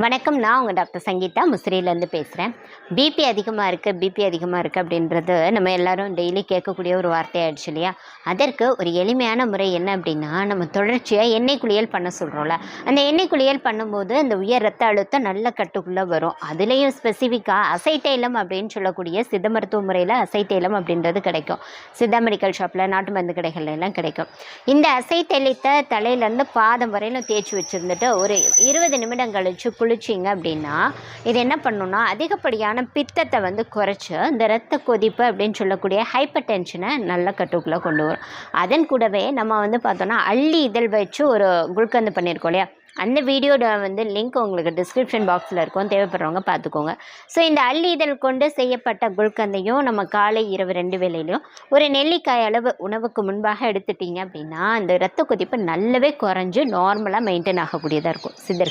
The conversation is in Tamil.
வணக்கம் நான் உங்கள் டாக்டர் சங்கீதா முசிறியிலேருந்து பேசுகிறேன் பிபி அதிகமாக இருக்குது பிபி அதிகமாக இருக்குது அப்படின்றது நம்ம எல்லோரும் டெய்லி கேட்கக்கூடிய ஒரு வார்த்தையாயிடுச்சு இல்லையா? அதற்கு ஒரு எளிமையான முறை என்ன அப்படின்னா நம்ம தொடர்ச்சியாக எண்ணெய் குளியல் பண்ண சொல்கிறோம்ல அந்த எண்ணெய் குளியல் பண்ணும்போது அந்த உயர் ரத்த அழுத்தம் நல்ல கட்டுக்குள்ளே வரும். அதுலேயும் ஸ்பெசிஃபிக்காக அசைத்தைலம் அப்படின்னு சொல்லக்கூடிய சித்த மருத்துவ முறையில் அசைத்தைலம் அப்படின்றது கிடைக்கும். சித்த மெடிக்கல் ஷாப்பில் நாட்டு மருந்து கடைகள்ல எல்லாம் கிடைக்கும். இந்த அசைத்தைலத்தை தலையிலேருந்து பாதம் வரையிலும் தேய்ச்சி வச்சுருந்துட்டு ஒரு இருபது நிமிடம் கழிச்சு குளிச்சிங்க அப்படின்னா இது என்ன பண்ணுன்னா அதிகப்படியான பித்தத்தை வந்து குறைச்சி இந்த இரத்த கொதிப்பு அப்படின்னு சொல்லக்கூடிய ஹைப்பர் டென்ஷனை நல்ல கட்டுக்குள்ளே கொண்டு வரும். அதன் கூடவே நம்ம வந்து பார்த்தோன்னா அள்ளி இதழ் வச்சு ஒரு குல்கந்து பண்ணியிருக்கோம் இல்லையா? அந்த வீடியோட வந்து லிங்க் உங்களுக்கு டிஸ்கிரிப்ஷன் பாக்ஸில் இருக்கும். தேவைப்படுறவங்க பார்த்துக்கோங்க. ஸோ இந்த அள்ளி இதழ் கொண்டு செய்யப்பட்ட குல்கந்தையும் நம்ம காலை இரவு ரெண்டு வேலையிலையும் ஒரு நெல்லிக்காய் அளவு உணவுக்கு முன்பாக எடுத்துட்டீங்க அப்படின்னா அந்த இரத்த கொதிப்பு நல்லாவே குறைஞ்சு நார்மலாக மெயின்டைன் ஆகக்கூடியதாக இருக்கும். சிதற்